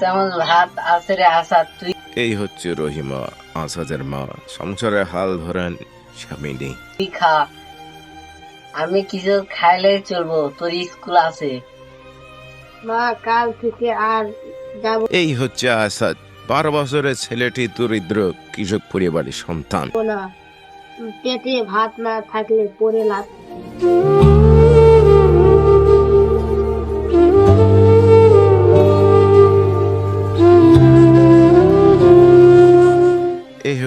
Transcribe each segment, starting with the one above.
চামচ ভাত আছে রে আসাদ তুই এই হচ্ছে রহিমা আসাদের মা। সংসারে হাল ধরেন স্বামী নেই। তুই খা। আমি কিছু খাইলে চলবো তোর স্কুল আছে। মা কাল থেকে আর যাব এই হচ্ছে আসাদ। বারো বছরের ছেলেটি দরিদ্র কৃষক পরিবারের সন্তান। না পেটে ভাত না থাকলে পরে লাভ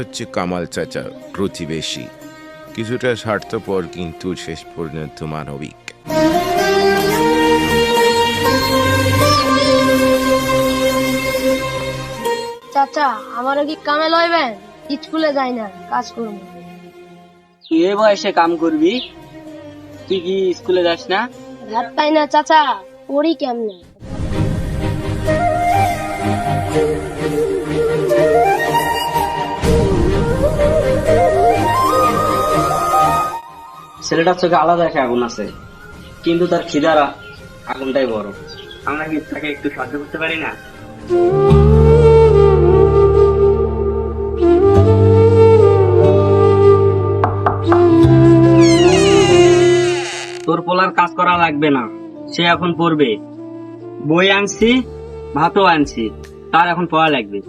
হচ্ছে কামাল চাচা প্রতিবেশী। কিছুটা স্বার্থপর কিন্তু শেষ পর্যন্ত মানবিক। চাচা আমারও কি কামে লইবেন? স্কুলে যাই না কাজ করব। তুই এ বয়সে কাম করবি? তুই কি স্কুলে যাস না? ভাত পাই না চাচা পড়ি কেমনে? ছেলেটার চোখে আলাদা একটা আগুন আছে, কিন্তু তার খিদার আগুনটাই বড়। আমরা কি তাকে একটু সাহায্য করতে পারি না? তোর পোলার কাজ করা লাগবে না, সে এখন পড়বে। বই আনছি, ভাতও আনছি, তার এখন পড়া লাগবে।